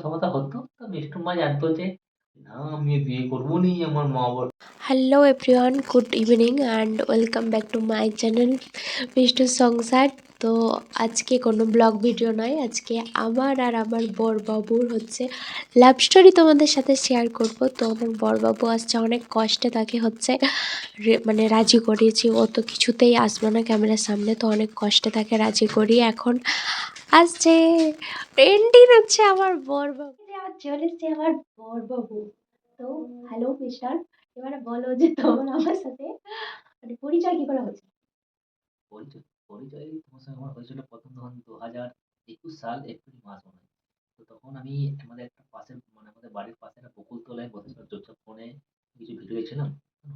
কথাবার্তা হতো তো মিষ্টু মা জানতো যে hello everyone good evening and welcome back to my channel Mishtu Sansar তো আজকে কোনো ব্লগ ভিডিও নয়, আজকে আমার আর আমার বরবাবুর হচ্ছে লাভ স্টোরি তোমাদের সাথে শেয়ার করব। তো আমার বরবাবু আসছে, অনেক কষ্টে তাকে হচ্ছে মানে রাজি করিয়েছি। ও তো কিছুতেই আসবে না ক্যামেরার সামনে, তো অনেক কষ্টে তাকে রাজি করিয়ে এখন আসছে। পেন্টিং হচ্ছে আমার বরবাবু। আর চলে এসছে আমার বরবাবু। তো হ্যালো মিস্টার এবারে বলো যে তোমার আমার সাথে মানে পরিচয় কি করে হচ্ছে পরিচয় পরিচয় তোমার সঙ্গে আমার হয়েছিল প্রথম তখন দু হাজার একুশ সাল এপ্রিল মাস মনে হয়। তো তখন আমি আমাদের একটা পাশের মানে আমাদের বাড়ির পাশে একটা বকুলতলায় বসেছিলাম চুপচাপ ফোনে। কিছু ভিডিও দেখছিলাম।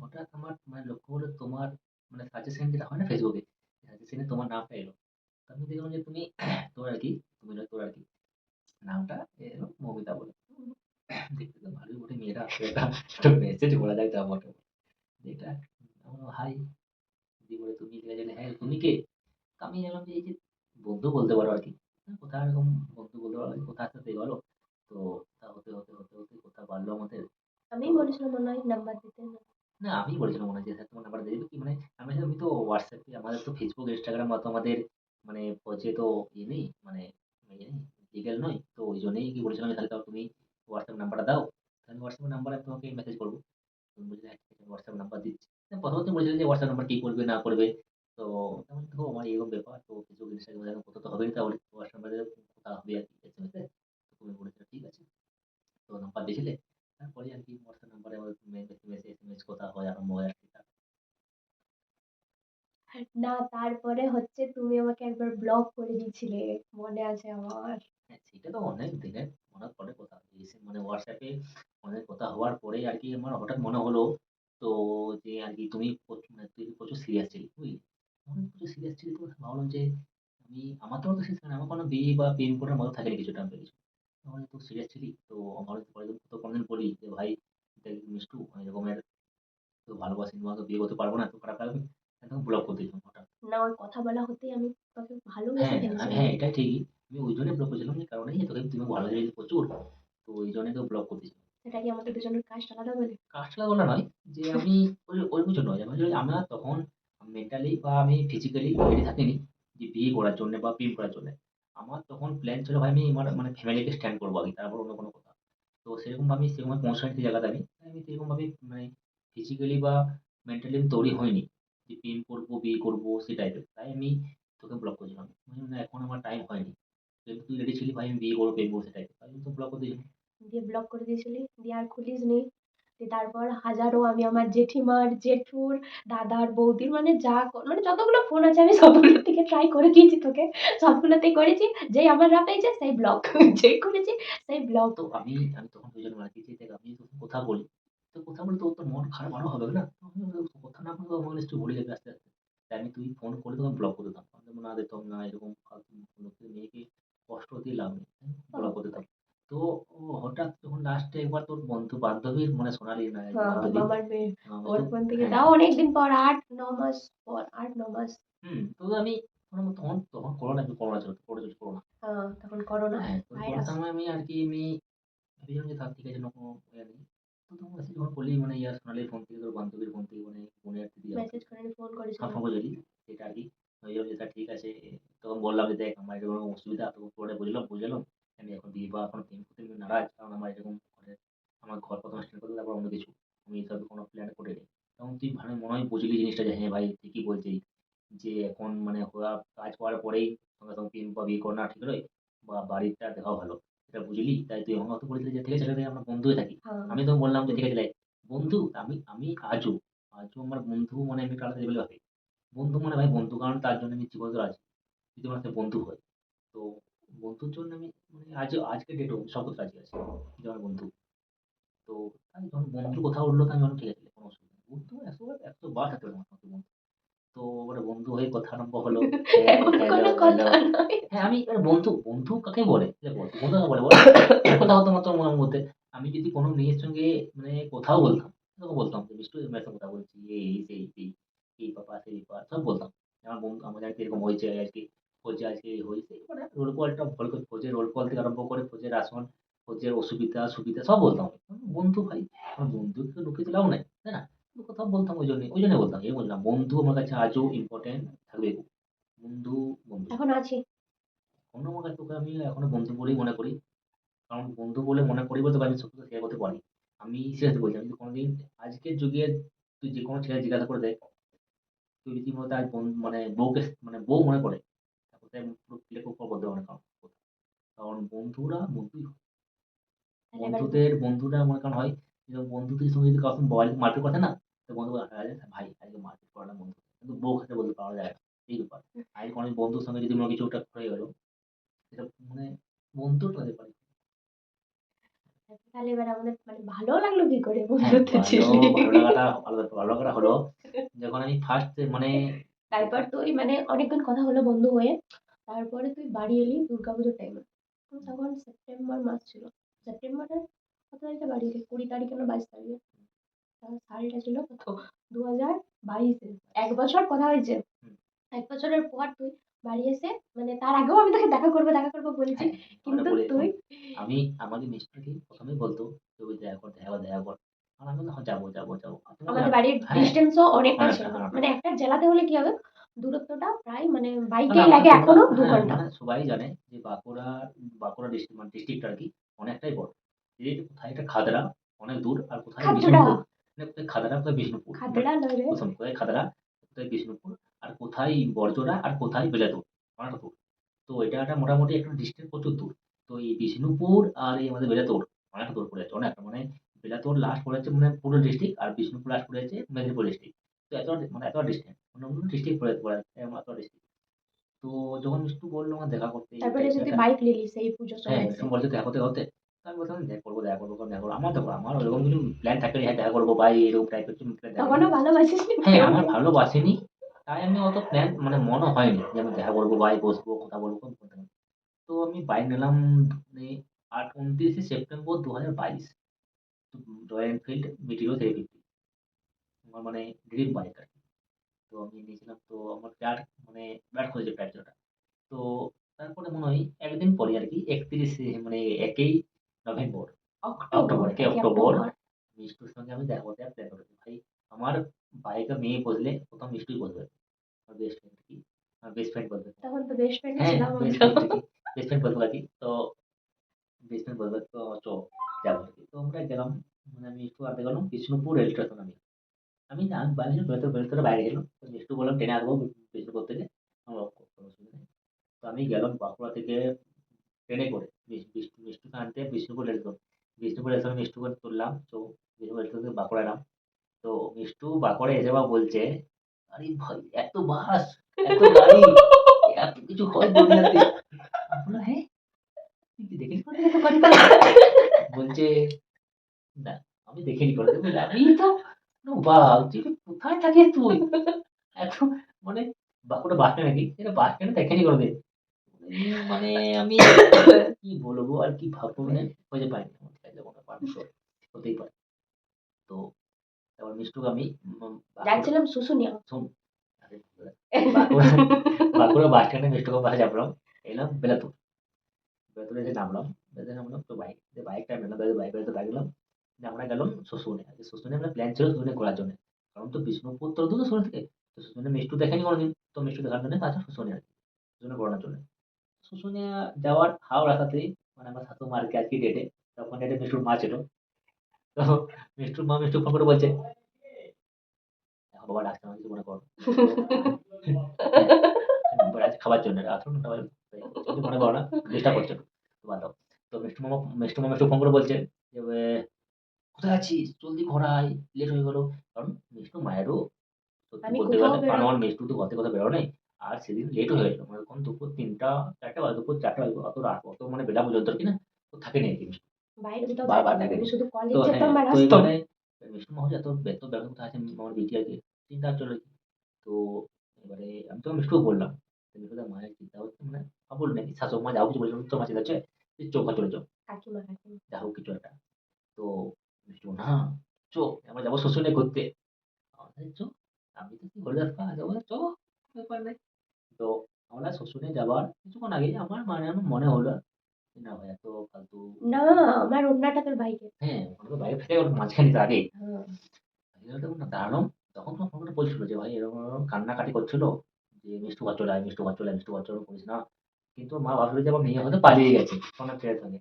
হঠাৎ আমার মানে লক্ষ্য হলো তোমার মানে সাজেশন যেটা হয় না ফেসবুকে সাজেশনে তোমার নামটা এলো। আমি দেখলাম যে তুমি তোর আর কি তুমি নয় তোর আর কি নামটা এলো মমিতা বলে। দেখতে তো ভালোই বটে মেয়েরা একটা মেসেজ বলা যায় তার মতো। এটা হাই দিয়ে বলে তুমি ঠিক আছে হ্যাঁ তুমি কে? আমি জানলাম যে এই যে বন্ধু বলতে পারো আর কি। কোথায় এরকম বন্ধু বলতে পারো কোথায় আসতে বলো? তো তা হতে হতে হতে হতে কথা বাড়লো আমাদের। আমি বলেছিলাম মনে হয় নাম্বার দিতে। না আমি বলেছিলাম মনে হয় যে স্যার তোমার নাম্বার দিয়ে দেবে কি মানে আমি আমি তো হোয়াটসঅ্যাপে আমাদের তো ফেসবুক ইনস্টাগ্রাম মতো আমাদের মানে পচে তো ইয়ে নেই মানে ইয়ে নেই লিগ্যাল নয়, তো ওই জন্যই কি বলেছিলাম তাহলে তাও তুমি হোয়াটসঅ্যাপ নাম্বারটা দাও আমি হোয়াটসঅ্যাপ নাম্বারে তোমাকে মেসেজ করব। তুমি বলছিলে হ্যাঁ হোয়াটসঅ্যাপ নাম্বার দিচ্ছি। তো প্রথমত বলেছিলেন যে হোয়াটসঅ্যাপ নাম্বার কী করবে, না করবে, তো দেখো আমার এরকম ব্যাপার, তো ইনস্টাগ্রামে এখন কোথাও তো হবে না তাহলে হোয়াটসঅ্যাপ নাম্বারে কথা হবে আর কি এস তো তুমি বলেছিলে, ঠিক আছে। তো নাম্বার দিয়েছিলে, তারপরে আর কি হোয়াটসঅ্যাপ নাম্বারে আমার মেসেজ এস কথা হয়, আরম্ভ হয় আর কি। না, তারপরে হচ্ছে তুমি আমাকে একবার ব্লক করে দিয়েছিলে, মনে আছে আমার? হ্যাঁ সেটা তো অনেক দিনের, মনে পড়ে কথা মানে হোয়াটসঅ্যাপে অনেক কথা হওয়ার পরে আর কি আমার হঠাৎ মনে হলো, তো যে আর কি তুমি মানে তুই প্রচুর সিরিয়াস ছিলি, বুঝলি? আমি প্রচুর সিরিয়াস ছিলি, তো ভাবলাম যে আমি আমার তো সিরিয়াস মানে আমার কোনো বিয়ে বা প্রেম করার মতো থাকেনি কিছু টাইম কিছু তখন তো সিরিয়াস ছিলি, তো আমার পরে তো কোনোদিন বলি যে, ভাই, দেখ মিষ্টু, আমি এরকমের তো ভালোবাসি, তোমাকে বিয়ে করতে পারব না তো খারাপ লাগবে। তখন ব্লক করে দিতাম হঠাৎ না ওই কথা বলা হতেই আমি তোকে ভালোবেসে হ্যাঁ, আমি হ্যাঁ, এটা ঠিকই। আমি ওই জন্যই ব্লক করেছিলাম যে কারণেই তোকে তুমি ভালোবেসেছিলি প্রচুর। তো ওই জন্যই তোকে ব্লক করে দিয়েছিলাম। সেটা কি আমাদের দুজনের কাজটা আলাদা বলে কাজটা বলা নয় যে আমি ওই ওই কিছু নয়। আমি আমার তখন মেন্টালি বা আমি ফিজিক্যালি রেডি থাকিনি যে বিয়ে করার জন্যে বা প্রেম করার জন্যে। আমার তখন প্ল্যান ছিল ভাই আমি আমার মানে ফ্যামিলিকে স্ট্যান্ড করব আগে তারপর অন্য কোনো কথা। তো সেরকমভাবে আমি সেরকম পৌঁছাইনি সেই জায়গাতে আমি। আমি সেরকমভাবে মানে ফিজিক্যালি বা মেন্টালি আমি তৈরি হইনি যে প্রেম করব, বিয়ে করব সে টাইপের। তাই আমি তোকে ব্লক করেছিলাম। না এখন আমার টাইম হয়নি। তুই রেডি ছিলি ভাই আমি বিয়ে করব, প্রেম করব সে টাইপের। তাই তোকে ব্লক করে দিয়েছিলাম। দিয়ে ব্লক করে দিয়েছিলি দিয়ে আর খুলিসনি দিয়ে তারপর হাজারো আমি আমার জেঠিমার জেঠুর দাদার বৌদির মানে যা মানে যতগুলো ফোন আছে আমি সবগুলো থেকে ট্রাই করে দিয়েছি তোকে সবগুলোতেই করেছি যেই আমার রাত পেয়েছে সেই ব্লক যেই করেছি সেই ব্লক তো আমি আমি তখন ওই জন্য মার্কে যেয়ে আমি তোকে কথা বলি। তো কথা বলে তোর মন খারাপ আরও হবে না? কথা না বলে তো আমার নিশ্চয়ই ভুলে যাবে আস্তে, আস্তে। তাই আমি তুই ফোন করে তোকে ব্লক করে দিতাম। আমি না দিতাম না এরকম ফালতু মেয়েকে কষ্ট দিয়ে লাভ নেই। ব্লক করে দিতাম। তো হঠাৎ যখন লাস্টে একবার তোর বন্ধু বান্ধবীর মানে সোনালি না মামার মেয়ে ওর ফোন থেকে হ্যাঁ, তাও অনেকদিন পর আট ন মাস পর আট ন মাস হুম, তো আমি তখন তখন তখন করোনা করোনা ছিল করোনা চলছে করোনা। হ্যাঁ, তখন করোনা হ্যাঁ, তো সময় আমি আর কি আমি ভেবেছিলাম যে থাক ঠিক আছে কোনো মেসেজ যখন করলি মানে ইয়া ফোন থেকে তোর বান্ধবীর ফোন থেকে মানে দিদি মেসেজ করে ফোন ফোন করেছিলি। সেটা আর কি। ঠিক আছে। তখন বললাম যে দেখ আমার এরকম অসুবিধা। তখন পরে বুঝলাম আমি এখন বিয়ে বা এখন প্রেম করতে নারাজ কারণ আমার এরকম আমার ঘর প্রথমে স্টার্ট করতে তারপর অন্য কিছু। আমি এসবে কোনো প্ল্যান করিনি। তখন তুই ভালো মনে হয় বুঝলি জিনিসটা যে হ্যাঁ ভাই ঠিকই বলছিস যে এখন মানে কাজ করার পরেই সঙ্গে সঙ্গে প্রেম বা বিয়ে করা ঠিক নয় বা বাড়িটা দেখাও ভালো। এটা বুঝলি? তাই তুই আমাকে তো বলেছিলি যে ঠিক আছে তাহলে আমরা বন্ধু হয়ে থাকি। হ্যাঁ। আমি তখন বললাম যে ঠিক আছে বন্ধু আমি আমি আজও আজও আমার বন্ধু মানে আমি আলাদা লেভেলে ভাবি বন্ধু মানে ভাই বন্ধু কারণ তার জন্য আমি জীবনে আছি যদি আমার সাথে বন্ধু হয়। তো বন্ধুর জন্য আমি মানে আজ আজকের ডেটেও সব রাজি আছি যে আমার বন্ধু। তো আমি যখন বন্ধুর কথা উঠল তো আমি ঠিক আছে কোনো অসুবিধা নেই। বন্ধু একশো একশো বার থাকতে পারে আমার সাথে বন্ধু। তো এবারে বন্ধু হয়ে কথা আরম্ভ হলো। হ্যাঁ, হ্যাঁ আমি এবার বন্ধু বন্ধু কাকে বলে? যে বন্ধু কাকে বলে? বল। কথা হতো মাত্র মনের মধ্যে। আমি যদি কোনো মেয়ের সঙ্গে মানে কথাও বলতাম তোকে বলতাম যে এই মেয়ের সঙ্গে কথা বলছি এই সেই সেই এই ব্যাপার সেই ব্যাপার সব বলতাম। আমার বন্ধু আমাদের আজকে এরকম হয়েছে আজকে বলছে আজকে এই হয়েছে মানে রোল কলটা করে খোঁজে রোল কল থেকে আরম্ভ করে খোঁজের আসন ওদের অসুবিধা সুবিধা সব বলতাম। বন্ধু ভাই, আমার বন্ধুকে লুকিয়ে তো লাভ নাই, তাই না? কথা বলতাম ওই জন্যই, ওই জন্যই বলতাম। এই বললাম বন্ধু আমার কাছে আজও ইম্পোর্টেন্ট থাকবে। বন্ধু, বন্ধু। এখন আছে। এখনও আমার কাছে তোকে আমি এখনও বন্ধু বলেই মনে করি। কারণ বন্ধু বলে মনে করি বলতে আমি সত্যি কথা শেয়ার করতে পারি। আমি সিরিয়াসলি বলছি, আমি কোনোদিন আজকের যুগে তুই যে কোনো ছেলে জিজ্ঞাসা করে দেখ, তুই রীতিমতো আজ মানে বউকে মানে বউ মনে করে, তারপরে পুরো বলতে পারে কারণ। কারণ বন্ধুরা বন্ধুই হয়। বন্ধুদের বন্ধুরা মনে করেন হয় বন্ধুদের সঙ্গে যদি কারোর সঙ্গে মোবাইল মারপিট করছে না, তো বন্ধু "আরে ভাই আজকে করলাম বন্ধু।" কিন্তু বউর ক্ষেত্রে বলতে পারা যায় না। এই ব্যাপার। কোনোদিন বন্ধুর সঙ্গে যদি কোনো কিছু একটা হয়ে গেল, সেটা মানে বন্ধুর হতে পারে। তাহলে এবার আমাদের মানে ভালো লাগল কি করে হ্যাঁ, বন্ধুত্ব ছিল? ভালো লাগাটা ভালো ভালো লাগাটা হলো যখন আমি ফার্স্ট মানে তারপর তুই মানে অনেকক্ষণ কথা হলো বন্ধু হয়ে। তারপরে তুই বাড়ি এলি দুর্গাপুজোর টাইমে। তখন সেপ্টেম্বর মাস ছিল। সেপ্টেম্বরের কত তারিখে বাড়ি এলি? ২০ তারিখে না ২২ তারিখে? সালটা ছিল কত? ২০২২ এ। ১ বছর কথা হয়েছে। ১ বছরের পর তুই বাড়ি এসে মানে তার আগেও আমি তোকে দেখা করব, দেখা করব বলেছি। হ্যাঁ, কিন্তু তুই আমি আমাকে মিষ্টি প্রথমেই বলতো, "তুই দেখা কর, দেখা দেখা কর।" আর আমি "হ্যাঁ, যাব, যাব, যাব।" আমাদের বাড়ির হ্যাঁ, ডিসটেন্সও অনেকটা ছিল। মানে একটা জেলাতে হলে কি হবে? দূরত্বটা প্রায় মানে না, বাইকেই লাগে এখনও ২ হ্যাঁ, ঘণ্টা। মানে সবাই জানে যে বাঁকুড়া বাঁকুড়া ডিস্ট্রিক্ট মানে ডিস্ট্রিক্টটা আরকি অনেকটাই বড়। এই কোথায় এটা খাদড়া অনেক দূর আর কোথায়। বিষ্ণুপুর। মানে খাদড়া, কোথায় বিষ্ণুপুর। খাদড়া প্রথম কোথায় খাদড়া, কোথায় বিষ্ণুপুর আর কোথায় বড়জোড়া আর কোথায় বেলাতুর। অনেকটা তো এটা একটা মোটামুটি একটা ডিস্ট্রিক্ট প্রচুর দূর। তো এই বিষ্ণুপুর আর এই আমাদের বেলাতুর দূর পড়ে যাচ্ছে অনেকটা মানে বেলাতুর লাস্ট পড়ে যাচ্ছে মানে পুরো ডিস্ট্রিক্ট আর বিষ্ণুপুর লাস্ট পড়ে যাচ্ছে মেদিনীপুর ডিস্ট্রিক্ট। তো এত মানে এতটা ডিসট্যান্স। অন্য অন্য ডিস্ট্রিক্ট পড়ে পড়ে এতটা ডিস্ট্রিক্ট। তো যখন মিষ্টু বলল আমার দেখা করতে তারপরে টাইপের বাইক নিলি সেই পুজোর হ্যাঁ, বলছে দেখা করতে করতে। আমি বললাম দেখা করব, দেখা করব, দেখা করব। আমার দেখো আমার ওরকম কিছু প্ল্যান থাকে হ্যাঁ, দেখা করব ভাই এরকম টাইপের কিছু তখনও হ্যাঁ? আমার ভালোবাসিনি। তাই আমি অত প্ল্যান মানে মনও হয়নি যে আমি দেখা করব ভাই বসবো, কথা বলব। তো আমি বাইক নিলাম মানে আট ২৯শে সেপ্টেম্বর ২০২২ তো রয়্যাল এনফিল্ড মেটিও 350 আমার মানে ড্রিম বাইক আরকি। তো আমি নিয়েছিলাম তো আমার প্যাড মানে ব্যাড হয়েছে প্যাডটা। তো তারপরে মনে হয় একদিন পরে আরকি ৩১ এ মানে ১ই নভেম্বর, অক্টোবর, অক্টোবর, ১ই ১ই অক্টোবর অক্টোবর। মিষ্টুর সঙ্গে আমি দেখা করতে প্ল্যান করেছি। ভাই আমার বাইকে মেয়ে বসলে ১ম মিষ্টুই বসবে। আমার বেস্ট ফ্রেন্ড আরকি। আমার বেস্ট ফ্রেন্ড বসবে। তখন তো বেস্ট ফ্রেন্ড হ্যাঁ, ছিলাম বেস্ট আমরা। ফ্রেন্ড আরকি। বেস্ট ফ্রেন্ড বলব আরকি। তো বেস্ট ফ্রেন্ড বলবে তো চ যাব আরকি। তো আমরা গেলাম মানে মিষ্টু আনতে গেলাম বিষ্ণুপুর রেল স্টেশন আমি। আমি না আমি বাইরে বেরোতে, বেরোতে বাইরে গেলাম। তো মিষ্টু বললাম ট্রেনে আসব বিষ্ণুপুর থেকে। আমার কোনো অসুবিধা নেই। তো আমি গেলাম বাঁকুড়া থেকে ট্রেনে করে মিস মিস মিষ্টুকে আনতে বিষ্ণুপুর রেল স্টেশন। বিষ্ণুপুর স্টেশনে মিষ্টুকে তুললাম। তো বিষ্ণুপুর থেকে বাঁকুড়া এলাম। তো মিষ্টু বাঁকুড়া এসে আবার বলছে, "আরে ভাই এত বাস, এত গাড়ি, এত কিছু হয় দুনিয়াতে।" "হ্যাঁ? তুই দেখিস কোনদিন এত গাড়ি ঘোড়া?" বলছে, "না, আমি দেখিনি কোনদিন।" বললাম, "আমি তো বাহ! তুই কোথায় থাকিস তুই? এত মানে বাঁকুড়া বাস স্ট্যান্ড নাকি? এটা বাস দেখেনি কোনদিন।" মানে আমি কি বলব আর কি ভাববো মানে খুঁজে। আমার কাছে কোনো মানুষ হতেই পারে। তো তারপর মিষ্টুকে আমি যাচ্ছিলাম শুশুনিয়া। শোন আরে বাঁকুড়া বাস স্ট্যান্ডে মিষ্টুকে বাসে চাপলাম। এলাম বেলাতুর। বেলাতুরে এসে নামলাম। বেলাতুরে নামলাম তো বাইক দিয়ে বাইকটা। বেলাতুর বাইক বেলাতুর বাইক। দিয়ে আমরা গেলাম শুশুনিয়া। শুশুনিয়া আমাদের প্ল্যান ছিল শুশুনিয়া ঘোরার জন্য। কারণ তো বিষ্ণুপুর তো শুশুনিয়া থেকে। তো শুশুনিয়া মিষ্টু দেখেনি কোনদিন। তো মিষ্টু দেখার জন্য আচ্ছা শুশুনিয়া আরকি। শুশুনিয়া ঘোরানোর জন্য। শুশুনিয়া যাওয়ার হাওড়া রাস্তাতেই মানে আমার শাশুড়ি আরকি আজকের ডেটে তখন ডেটে মিষ্টুর মা ছিল। তো মিষ্টুর মা মিষ্টুকে ফোন করে বলছে দেখো বাবা ডাকছে আমাকে কিছু মনে করো আজকে খাবার জন্য রাত্রে ৯টা বাজে। কিছু মনে করো না। ডিস্টার্ব করছে। তো বাদ দাও। তো মিষ্টু মামা মিষ্টু মামা মিষ্টুকে ফোন করে বলছে যে, কোথায় আছিস? জলদি ঘর আয়। লেট হয়ে গেল।" কারণ মিষ্টুর মায়েরও সত্যি আমি বলতে গেলে কারণ আমার মিষ্টু তো ঘর থেকে কোথাও বেরো নাই। আর সেদিন লেটও হয়ে গেল। মানে তখন দুপুর ৩টা ৪টা বাজে দুপুর ৪টা বাজে অত রাত অত মানে বেলা পর্যন্ত আরকি না। বাইরে কোথাও। শুধু কলেজ তো যেতাম আর তো আসতাম। এবারে মিষ্টুর এত এত ব্যাপার আছে আমার বিটি আরকি চিন্তা। তো এবারে আমি তো বললাম। মায়ের চিন্তা হচ্ছে মানে আবুল নাকি মা যা হোক কিছু বলছিল তোর মা চিন্তা হচ্ছে তুই চো চলে যাও। কাকিমা, কাকিমা। যা হোক কিছু একটা। তো মিষ্টু না চো আমরা যাব শুশুনিয়া ঘুরতে। আমি চো আমি তো ঘরে যাব চো ব্যাপার নাই। তো আমরা শুশুনিয়া যাবার কিছুক্ষণ আগেই আমার মানে আমার মনে হলো না ভাই এত ফালতু না আমার ওড়নাটা তোর ভাইকে। হ্যাঁ ওটা বাইরে ওর মাঝখানে তো আগে তখন না তখন তো ফোন বলছিল যে ভাই এরকম এরকম কান্নাকাটি করছিল যে মিষ্টু ঘর চলে মিষ্টু ঘর চলে মিষ্টু ঘর করিস না। কিন্তু মা ভাবছিল যে আমার মেয়ে হয়তো পালিয়ে গেছে কোনো ছেলের সঙ্গে।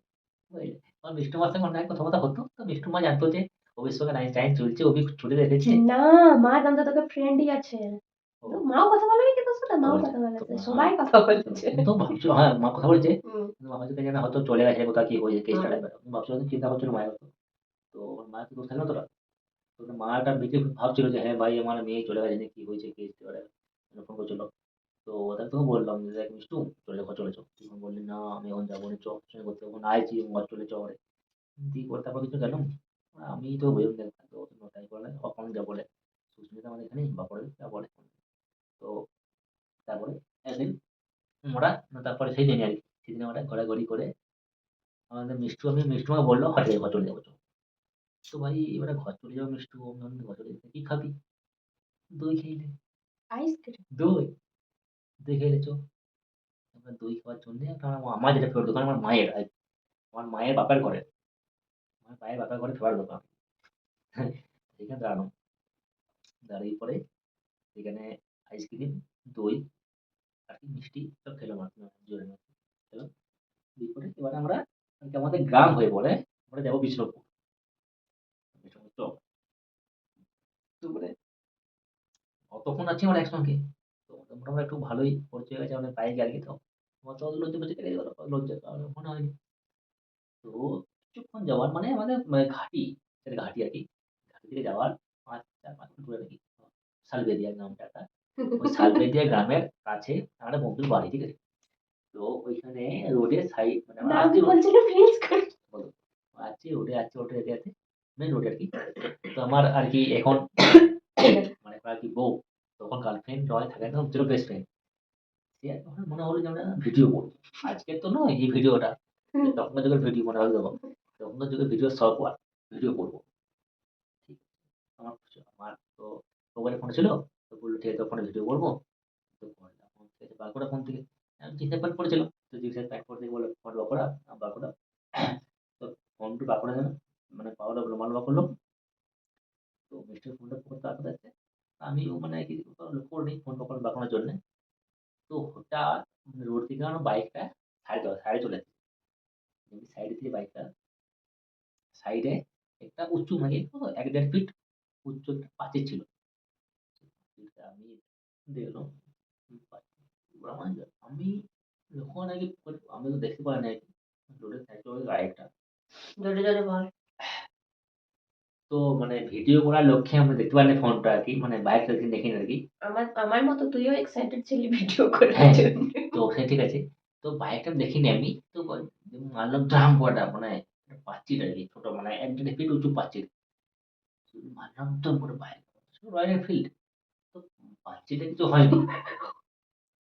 বুঝলে? তখন মিষ্টু মার সঙ্গে অনেক কথা কথা হতো। তো মিষ্টু মা জানতো যে অভির সঙ্গে নাইন টাইম চলছে অভি ছুটে রেখেছে না মা জানতো তোকে ফ্রেন্ডই আছে। মাও কথা বলে কি তোর সাথে? মাও কথা বলেছে সবাই কথা বলেছে। তো ভাবছিল হ্যাঁ মা কথা বলছে। কিন্তু হয়তো চলে গেছে কোথাও কি হয়েছে কেসটা ভাবছিল চিন্তা করছিল মায়ের মতো তো ওর মা কি দোষ না তোরা? তো মাটা বেঁচে ভাবছিল যে হ্যাঁ ভাই আমার মেয়ে চলে গেছে কি হয়েছে কেস ফোন করছিল। তো ওদের তোকে বললাম যে দেখ মিষ্টু চলে চলে যাও। তখন বললি না আমি এখন যাব না চ সঙ্গে করতে এখন আইছি ঘর চলে যাও রে দিয়ে করে তারপর কিছু গেলাম। আমি তো বললাম দেখ তো তাই করলে কখন যাব বলে। সুস্মিতা আমাদের এখানেই বা পরে যা বলে তো তারপরে একদিন আমরা তারপরে সেই দিনই আর কি সেদিন আমরা ঘোরাঘুরি করে আমাদের মিষ্টু আমি মিষ্টু আমাকে বলল হটে ঘর চলে যাব। তো ভাই এবারে ঘর চলে যাব মিষ্টু আমি ঘর চলে যাব কি খাবি? দই খেয়ে আইসক্রিম? দই? দই খেয়ে চো আমরা দই খাওয়ার জন্য আমার যেটা ফেভারিট দোকান আমার মায়ের আমার মায়ের বাপের ঘরে আমার মায়ের বাপের ঘরে ফেভারিট দোকান। সেখানে দাঁড়ানো দাঁড়িয়ে পরে সেখানে আইসক্রিম, দই, আর কি মিষ্টি সব খেলাম আর কি জোরে খেলাম দিয়ে পরে এবার আমরা আমাদের গ্রাম হয়ে পড়ে, আমরা যাব বিষ্ণুপুর। বিষ্ণুপুর মানে অতক্ষণ আছি আমরা একসঙ্গে। তো মোটামুটি একটু ভালোই পরিচয় গেছে আমাদের আর কি তো। আমার তো লজ্জা কেটে গেল লজ্জা মনে হয়নি। তো কিছুক্ষণ যাওয়ার মানে আমাদের মানে ঘাটি সেটা ঘাটি আর কি, ঘাটি থেকে যাওয়ার পাঁচ, চার, পাঁচ দূরে আর কি সালবেরিয়া গ্রামটা একটা। ওই সালবেরিয়া গ্রামের কাছে বন্ধুর বাড়ি ঠিক আছে? তো ওইখানে সাইড মানে আমরা নাম আসছি road- বলছি না প্লিজ করে আছে রোডে আছে রোডে যেতে যেতে মেন রোডে আর কি। তো আমার আর কি এখন মানে আর কি বউ তখন গার্লফ্রেন্ড নয় থাকে না ছিল বেস্ট ফ্রেন্ড সে তখন মনে হলো যে আমরা ভিডিও করব। আজকে তো নয় এই ভিডিওটা তখনকার যুগের ভিডিও মনে হলো দেখো তখনকার যুগের ভিডিও সব ভিডিও করব। ঠিক আমার আমার তো মোবাইলে ফোন ছিল? তো বলল, ঠিক আছে ফোনে ভিডিও করব। তো করলাম ফোন থেকে বার করা ফোন থেকে। আমি জিন্সের প্যান্ট পরেছিল তো জিন্সের প্যান্ট পরে বলল, ফোন বার করা বার করা? তো ফোনটা বার করা মানে পাওয়ার মাল বার করল। তো মিস্টার ফোনটা করতে আসতে আসতে আমিও মানে কি লক্ষ্য করিনি ফোন কখন বাঁকানোর জন্য। তো হঠাৎ রোড থেকে আমার বাইকটা সাইডে সাইডে চলে যাচ্ছে সাইডে থেকে বাইকটা সাইডে একটা উঁচু মানে এক দেড় ফিট উচ্চ একটা পাঁচিল ছিল। আমি দেখলাম আমি লক্ষ্য নাকি আমি তো দেখতে পারি না গাড়িটা তো মানে ভিডিও করার লক্ষ্যে আমরা দেখতে পারিনি ফোনটা আর কি? মানে বাইক বাইকটা দেখিনি আর কি? আমার আমার মতো তুইও এক্সাইটেড ছিলি ভিডিও করার হ্যাঁ। জন্য। তো সে ঠিক আছে। তো বাইকটা দেখিনি আমি। তো মারলাম ড্রাম পড়া মানে একটা পাচ্ছিল আর কি ছোট মানে এক দেড় ফিট উঁচু পাচ্ছিল মারলাম তো পুরো বাইক রয়্যাল এনফিল্ড পাচ্ছিটা কিছু হয়নি।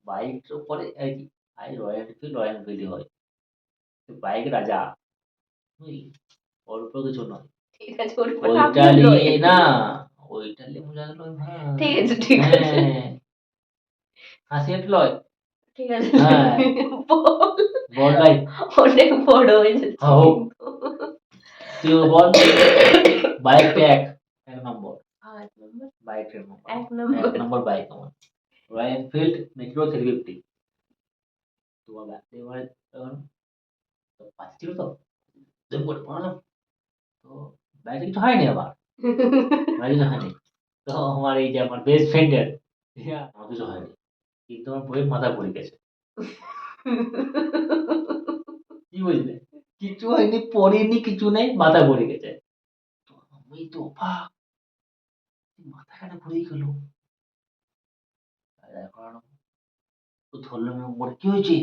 বাইক তো পরে আর কি আই রয়্যাল এনফিল্ড রয়্যাল এনফিল্ডই হয়। বাইক রাজা বুঝলি? অল্প কিছু নয়। ঠিক আছে ওইটা নিয়ে। না ওইটা নিয়ে মজা গেল ঠিক আছে ঠিক আছে। হ্যাঁ হাসি একটা লয়। ঠিক আছে। হ্যাঁ। বল ভাই। অনেক বড় হয়ে যাচ্ছে। হ্যাঁ, তুই বল। বাইক এক নম্বর। এক নম্বর। এক নম্বর। বাইক আমার। Royal Enfield Meteor three fifty তো ব্যাপারে এবারে তখন তো পাচ্ছিল তো। জম করে পড়ালাম তো বাইরে কিছু হয়নি আবার। বাইরে কিছু হয়নি। তো আমার এই যে আমার বেস্ট ফ্রেন্ডের আমার কিছু হয়নি। কিন্তু আমার বইয়ের মাথা পড়ে গেছে। কি বুঝলে কিছু হয়নি পড়িনি কিছু নেই মাথা পড়ে গেছে। আমি তো অবাক। মাথা কেন ঘুরে গেল। তো ধরলাম বলে কি হয়েছে?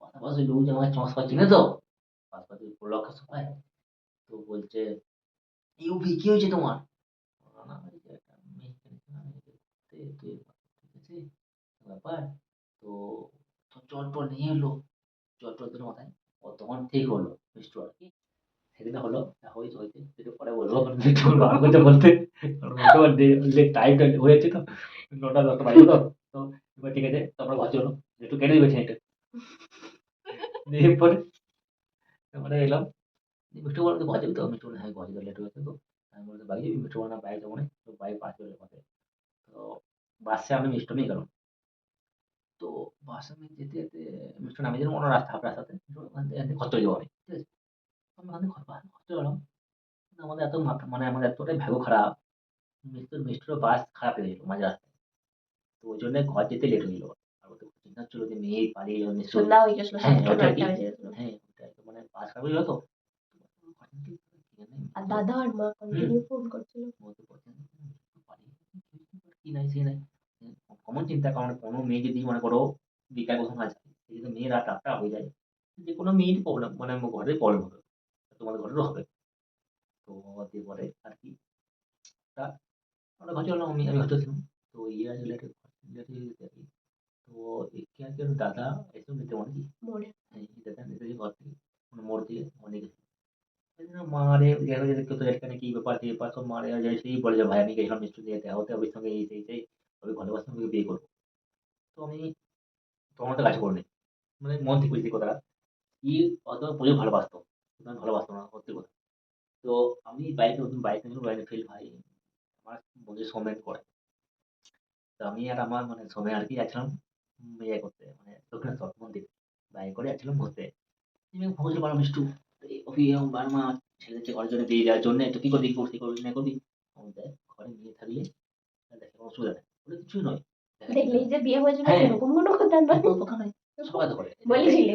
পাশাপাশি লোক যে আমার চমৎকার চিনে তো পাশাপাশি লক্ষের সময় তো বলছে ইউভি কি হয়েছে তোমার? ব্যাপার? তো টল নিয়ে এলো। টল মাথায় তখন ঠিক হলো মিষ্টি আর কি সেদিন হলো হয়েছে হয়েছে সেটা পরে বলব বার করতে বলতে টাইমটা হয়েছে তো নটা দশটা বাজে তো তো এবার ঠিক আছে তারপরে ঘর চলো একটু কেটে দিবে এটা দিয়ে পরে ওখানে এলাম। মিষ্টি বললাম, "তুই ঘর যাবি তো?" মিষ্টি বলল, "হ্যাঁ, ঘর যেতে লেট হয়ে গেছে তো।" আমি বললাম, "বাইকে যাবি?" মিষ্টি বলল, "না, বাইকে যাব না। তো বাইক পার্ক করে পথে।" তো বাসে আমি মিষ্টি নিয়ে গেলাম। তো বাসে আমি যেতে, যেতে মিষ্টি নামিয়ে দিলাম অন্য রাস্তা হাফ রাস্তাতে। ঘর চলে যাব আমি। ঠিক আছে? ঘর ঘর গেলাম। আমাদের এত মানে আমাদের এতটাই ভাগ্য খারাপ, মিষ্টির মিষ্টিরও বাস খারাপ হয়ে গেছিল মাঝ রাস্তায়। তো ওইজন্য ঘর যেতে লেট হয়ে গেল। আর ও তো চিন্তা হচ্ছিল যে মেয়ে পালিয়ে গেল সন্ধ্যা হয়ে গেছিল হ্যাঁ, ওটাই হ্যাঁ, তো মানে বাস খারাপ হয়ে গেল তো। আর দাদা আর মা কন্টিনিউ ফোন করছিল কি নাই সে নাই কমন চিন্তা কারণ কোনো মেয়ে যদি মনে করো বিকাল কখন আছে সে যদি মেয়ে রাত আটটা হয়ে যায় যে কোনো মেয়ের প্রবলেম মানে ঘরের প্রবলেম হবে তোমাদের ঘরেরও হবে তো দিয়ে পরে আর কি। তা আমরা ঘর চললাম আমি আমি ছিলাম তো ইয়ে আর কি। তো একে ওর দাদা এসে নিতে মানে কি? দাদা নিতে ঘর থেকে মানে মোড় থেকে অনেক মারে দেখা যায় কেউ তো এখানে কি ব্যাপার কি ব্যাপার সব মারে আর সেই বলে যে ভাই আমি গেছিলাম মিষ্টি দিয়ে দেখা হতে সঙ্গে এই সেই সেই ভালোবাসতাম ওকে বিয়ে করব। তো আমি তখন তো কাছে করিনি মানে মন থেকে বুঝছি কথাটা। কি অত প্রচুর ভালোবাসতো। আমি ভালোবাসতাম না সত্যি কথা। তো আমি বাইকে নতুন বাইক নিয়ে রয়্যাল এনফিল্ড ভাই আমার বন্ধু সোমেন করে তো আমি আর আমার মানে সোমে আর কি যাচ্ছিলাম ইয়ে করতে মানে দক্ষিণেশ্বর মন্দির বাইক করে যাচ্ছিলাম ঘুরতে। একটু অফি বার্মা ছেলেকে ঘরের জন্য দিয়ে দেওয়ার জন্য তো কি করবি করবি করবি না করবি আমি দেখ ঘরে মেয়ে থাকলে দেখে কোনো অসুবিধা নেই। বলে কিছুই নয়। দেখলেই যে বিয়ে হয়ে যাবে হ্যাঁ। এরকম কোনো কথা নয়। কোনো কথা নয়। সবাই তো করে।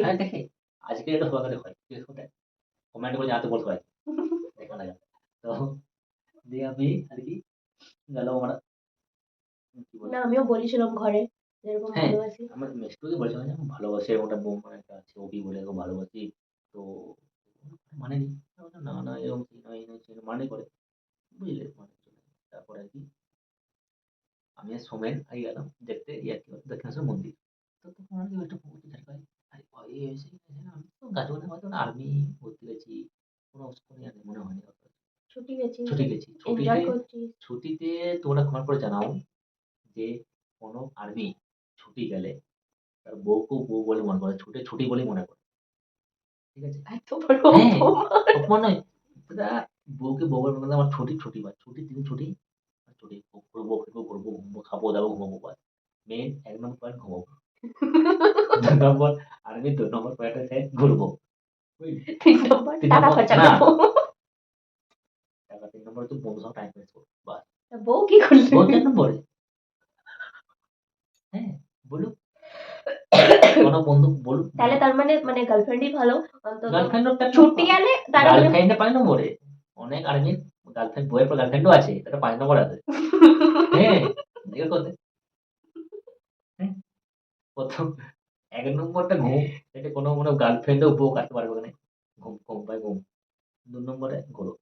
হ্যাঁ দেখে। আজকে এটা সবাই করে। হয় কমেন্ট করে জানাতে বলতে হয় দেখা না তো দিয়ে আমি আর কি গেল আমরা। না আমিও বলেছিলাম ঘরে যেরকম হ্যাঁ। ভালোবাসি। আমার মেসটুকে বলেছিলাম যে ভালোবাসি ওটা মানে একটা আছে বলে ভালোবাসি। তো মানে নি না না এরকম কি নয় মানে করে। বুঝলে? মানে তারপরে আর কি আমি আর সোমেন আগে গেলাম দেখতে ইয়ে কি দক্ষিণেশ্বর মন্দির। তো তখন আর কি একটা পুকুর এসে আমি তো কোনো ইয়ে নেই, মনে। ছুটি গেছি ছুটি গেছি ছুটিতে তোমরা কমেন্ট করে জানাও যে কোনো আর্মি ছুটি গেলে তার বউকেও বউ বলে মনে করে ছুটে ছুটি বলেই মনে করে ঠিক আছে। অপমান। নয় সেটা বউকে বউ বলে আমার ছুটি ছুটি বা ছুটি দিন ছুটি ছুটি ঘুরবো ফিরবো ঘুরবো খাব দাবো ঘুমাবো বাস মেন এক নম্বর পয়েন্ট ঘুমাবো দু নম্বর আর্মি দু নম্বর পয়েন্ট হচ্ছে ঘুরবো। তিন নম্বর টাকা খরচা করব। তারপর তিন নম্বর হচ্ছে সঙ্গে টাইম স্পেন্ড করব বাস। বউ কি করলি? বউ চার নম্বরে। হ্যাঁ বলুক। কোনো বন্ধু বলুক। তাহলে তার মানে মানে গার্লফ্রেন্ডই ভালো। গার্লফ্রেন্ড ছুটি গেলে তারা গার্লফ্রেন্ডে পাঁচ নম্বরে। অনেক আর্মির গার্লফ্রেন্ড বইয়ের পর গার্লফ্রেন্ডও আছে তাটা পাঁচ নম্বর আছে। হ্যাঁ করতে। প্রথম এক নম্বরটা ঘুম। এটা কোনো কোনো গার্লফ্রেন্ডও বউ কাটতে পারবে না। ঘুম ঘুম পায় ঘুম। দু নম্বরে ঘোরো।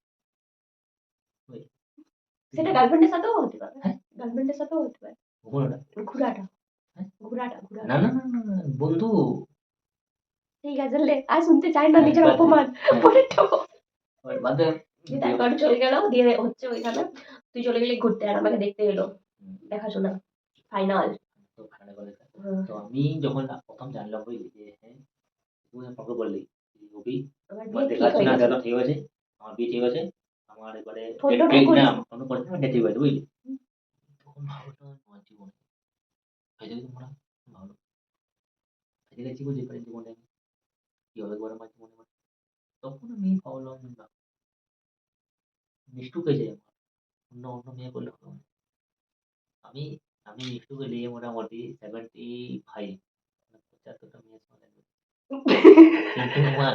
সেটা গার্লফ্রেন্ডের সাথেও হতে পারে। হ্যাঁ। গার্লফ্রেন্ডের সাথেও হতে পারে। ঘুমোনো ঘোরাটা। হ্যাঁ? ঘোরাটা ঘোরাটা। না না না না, না, বন্ধু। ঠিক আছে লে আর শুনতে চাই না হ্যাঁ, নিজের অপমান। হ্যাঁ, পরেরটা বাদে তারপর চলে গেল দিয়ে হচ্ছে ওইখানে। তুই চলে গেলি ঘুরতে আর আমাকে দেখতে এলো। দেখাশোনা। ফাইনাল তো ফাইনাল করে তো আমি যখন প্রথম জানলাম বুঝলি যে হ্যাঁ আমাকে বললি রবি আমার ঠিক হয়ে না দাদা ঠিক আছে আমার বিয়ে ঠিক আছে আমার এবারে না ঠিক আছে বুঝলি? তখন ভাবলাম আমার জীবনে ভেজে গেছি ভাবলাম ভেজে গেছি বুঝলি পরে জীবনে কি হবে একবার আমার জীবনে তখন আমি ভাবলাম না মিষ্টুকে যে আমার অন্য অন্য মেয়ে হবে আমি আমি মিষ্টুকে নিয়ে মোটামুটি সেভেন্টি ফাইভ পঁচাত্তরটা সঙ্গে কিন্তু আমার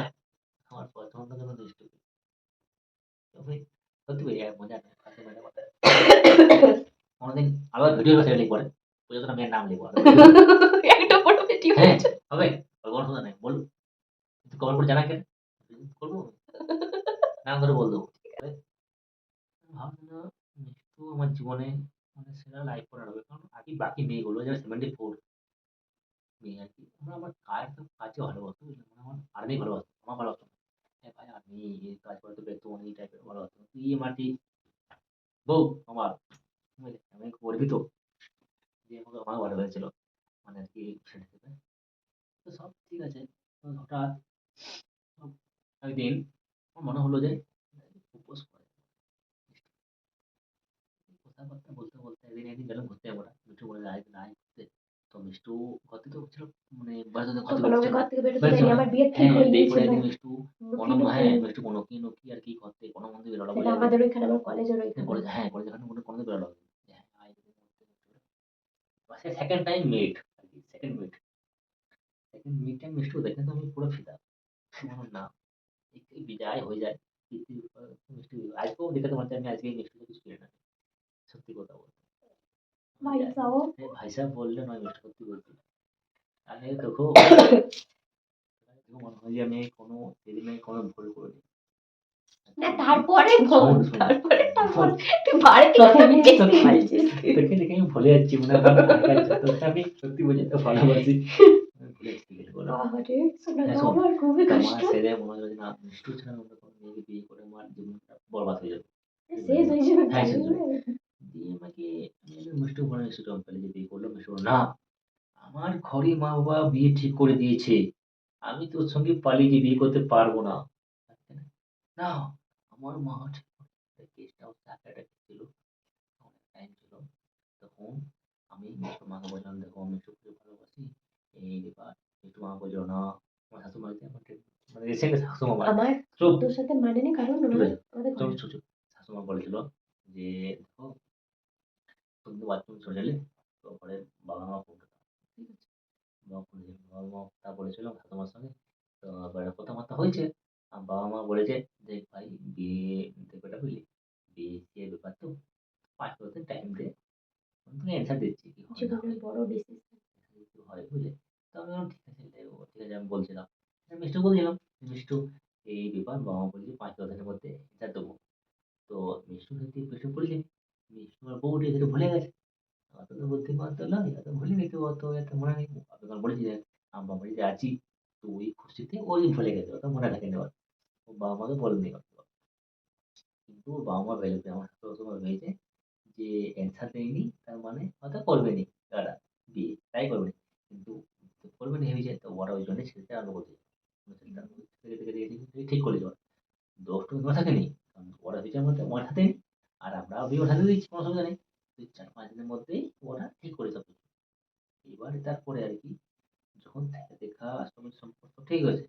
আমার পছন্দ কোনো মিষ্টু তবে সত্যি ভাই আর মজা নেই কথা কোনোদিন আবার ভিডিও ছেড়ে লিখব। পর্যন্ত মেয়ের নাম লিখব। একটা ফটো ভিডিও হ্যাঁ হবে। কোনো কথা নেই বলুন। কিন্তু কমেন্ট করে জানা কেন? করব? নাম ধরে বল দেবো। মিষ্টু আমার জীবনে মানে সেরা লাইফ করার হবে। কারণ আগে বাকি মেয়েগুলো যারা সেভেন্টি ফোর মেয়ে আর কি আমরা আমার কাজ কাজে ভালোবাসতো মানে আমার আর্মি ভালোবাসতো, আমার ভালোবাসতো হ্যাঁ ভাই আর্মি এই কাজ করে তো বেতন এই টাইপের ভালোবাসতো তুই মাটি বউ, আমার আমি গর্বিত যে আমাকে আমার ভালো হয়েছিল। মানে আর কি সেটা থেকে। তো সব ঠিক আছে। হঠাৎ একদিন আমার মনে হলো যে করে কথাবার্তা বলতে বলতে একদিন একদিন গেলাম ঘুরতে আমরা মিঠু বলে আয় আয় ঘুরতে। তো মিষ্টু ঘর থেকে ছিল মানে ঘর থেকে না। ঘর থেকে বেরোতে দেয়নি আমার বিয়ে ঠিক হ্যাঁ গিয়েছিল মিষ্টু। কোনো হ্যাঁ মিষ্টু কোনো কি নকি আর কি করতে কোনো মন্দির বেরোলো বলে আমাদের ওইখানে আমার কলেজের হ্যাঁ, ওইখানে। কলেজে হ্যাঁ কলেজে ওখানে কোনো কোনো বেরোলো হ্যাঁ আয় second time meet second meet second meet time Mishtu দেখে তো আমি পুরো ফিদা। না বিদায় হয়ে যায়। মিষ্টি আজকেও দেখে তোমার আমি আজকে এই মিষ্টিতে কিছু কিনে না সত্যি কথা বলতে। ভাই সাহব। বললে নয় সত্যি বলছি আমি দেখো মনে হয় যে আমি কোনো সেদিনে কোনো ভুল করিনি। না তারপরে। তারপরে তারপরে। তুই বাড়িতে কথা আমি তোকে দেখে আমি ভুলে যাচ্ছি মনে হয়। তোকে আমি সত্যি বলছি তো ভালোবাসি। আমি বিয়ে করে আমার জীবনটা বরবাদ হয়ে যাবে শেষ হয়ে যাবে হ্যাঁ, শেষ জানি হয়ে না। দিয়ে আমাকে আমি একদম মিষ্টু বলে মিষ্টু পেলে যে বিয়ে করল মিষ্টু বলল, না আমার ঘরে মা বাবা বিয়ে ঠিক করে দিয়েছে আমি তোর সঙ্গে পালিয়ে গিয়ে বিয়ে করতে পারব না। না আমার মা ঠিক গেস্ট হাউস টাকাটা ছিল টাইম ছিল। তখন আমি মিষ্টু মাকে বললাম দেখো মিষ্টুকে ভালোবাসি এই ব্যাপার মিষ্টু মা বলল না আমার শাশুমাকে মানে রিসেন্ট শাশুমা মারা আমার তোর সাথে মানেনি কারণ আমাদের ঘরে- চুপ শাশুমা বলেছিল যে দেখো তুমি তো বাথরুম চলে এলে তো পরে বাবা মা ফোন করতাম ঠিক আছে। বাবা মা তা বলেছিল শাশুমার সঙ্গে তো এবারে কথাবার্তা হয়েছে। আর বাবা মা বলেছে যে ভাই বিয়ে ব্যাপারটা বুঝলি? বিয়ে যে ব্যাপার তো পাঁচ বছর টাইম দে তুমি অ্যান্সার দিচ্ছি হয় না বড় ডিসিশন হয় বুঝলে? তো আমি ঠিক আছে ঠিক আছে আমি বলছিলাম। মিষ্টু বলছিলাম মিষ্টু এই ব্যাপার বাবা মা বলছে পাঁচ বছরের মধ্যে এটা দেবো। তো মিষ্টু যদি মিষ্টু বলছে আর বউটি এটা ভুলে গেছে। অত তো বুদ্ধিমান তো নয় অত ভুলে গেছে অত এত মনে নেই। তখন বলেছি যে, আমি বাড়িতে আছি, তো ওই খুশিতে ওই ভুলে গেছে অত মনে রাখেনি আবার। ও বাবা মাকে বলেনি অত। কিন্তু ওর বাবা মা ভেবেছে, আমার সাথে সময় ভেবেছে যে অ্যান্সার দেয়নি, তার মানে হয়তো করবেনি তারা বিয়ে, তাই করবেনি কিন্তু করবেনি ভেবেছে, তো ওরা ওই জন্য ছেলেটা থেকে থেকে ঠিক করে দেওয়া দোষ তো তোমার থাকে নেই ওরা মধ্যে আমার হাতে নেই। আর আমরা বিয়ে ওর দিচ্ছি কোনো অসুবিধা নেই। দুই চার পাঁচ দিনের মধ্যেই ওরা ঠিক করে কিছু এবারে তারপরে আর কি যখন থেকে দেখা আসলে সম্পর্ক ঠিক হয়েছে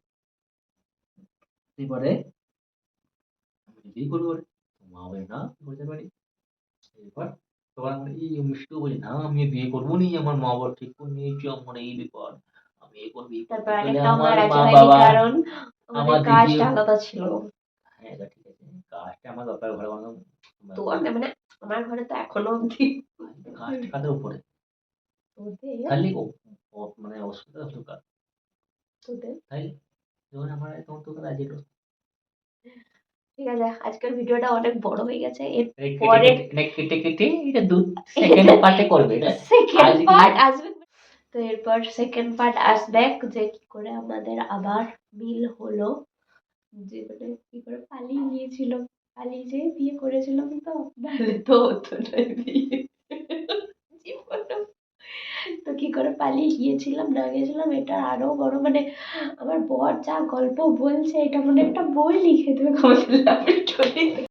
এবারে আমি বিয়ে করব বলে মা বলে না বলতে পারি এবার তোমার মানে এই মিষ্টি বলি না আমি বিয়ে করব নি আমার মা বাবা ঠিক করে নিয়েছে আমার এই ব্যাপার আমি এই করব আমার মা বাবা কারণ আমার কাজটা আলাদা ছিল। হ্যাঁ এটা ঠিক আছে কাজটা আমার বাপের ঘরে মানে আমার ঘরে তো এখনও কাজটা কাদের উপরে। খালি মানে অসুবিধা তাই যখন আমার তখন হলো। ঠিক আছে আজকের ভিডিওটা অনেক বড় হয়ে গেছে। এর পরে- কেটে- কেটে কেটে এটা দু সেকেন্ড পার্টে করবে এটা। সেকেন্ড পার্ট আসবে। তো এরপর সেকেন্ড পার্ট আসবে যে কি করে আমাদের আবার মিল হলো। যে মানে কি করে পালিয়ে গিয়েছিল। পালিয়ে যেয়ে বিয়ে করেছিলাম তো নাহলে তো হতো না বিয়ে। তো কি করে পালিয়ে গিয়েছিলাম, না গেছিলাম এটা আরও বড় মানে আমার বর যা গল্প বলছে, এটা মনে একটা বই লিখে দেবে